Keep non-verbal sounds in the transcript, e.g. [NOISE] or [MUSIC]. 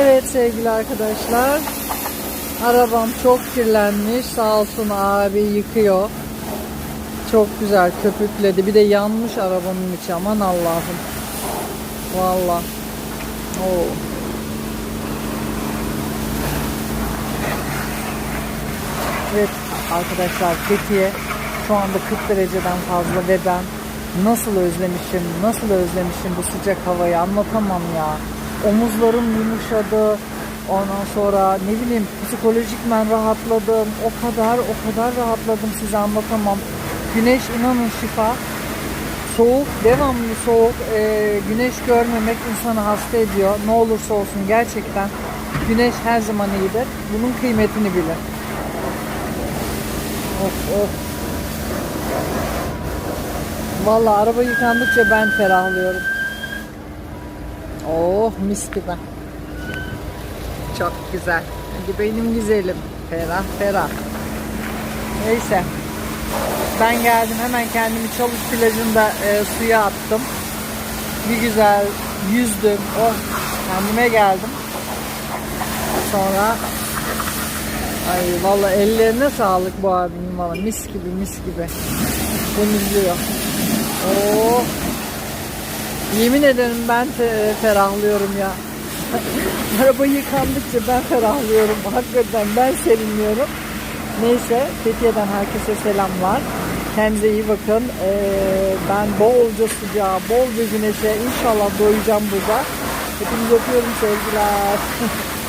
Evet sevgili arkadaşlar. Arabam çok kirlenmiş. Sağ olsun abi yıkıyor. Çok güzel köpükledi. Bir de yanmış arabanın içi. Aman Allah'ım. Valla. Oo. Evet arkadaşlar Fethiye şu anda 40 dereceden fazla ve ben nasıl özlemişim, nasıl özlemişim bu sıcak havayı anlatamam ya. Omuzlarım yumuşadı. Ondan sonra ne bileyim psikolojikmen rahatladım. O kadar o kadar rahatladım size anlatamam. Güneş inanın şifa. Soğuk, devamlı soğuk, e, güneş görmemek insanı hasta ediyor. Ne olursa olsun gerçekten güneş her zaman iyidir. Bunun kıymetini bilin. Of of. Vallahi araba yıkandıkça ben ferahlıyorum. Oh mis gibi. Çok güzel. Hadi benim güzelim. Ferah ferah. Neyse. Ben geldim hemen kendimi Çalış plajında e, suya attım. Bir güzel yüzdüm. Oh kendime geldim. Sonra Ay valla ellerine sağlık bu abinin valla mis gibi mis gibi temizliyor. Oo. Yemin ederim ben ferahlıyorum ya. [LAUGHS] Araba yıkandıkça ben ferahlıyorum. Hakikaten ben serinliyorum. Neyse Fethiye'den herkese selamlar. Kendinize iyi bakın. Ee, ben bolca sıcağa, bol bir güneşe inşallah doyacağım burada. Hepinizi öpüyorum sevgiler. [LAUGHS]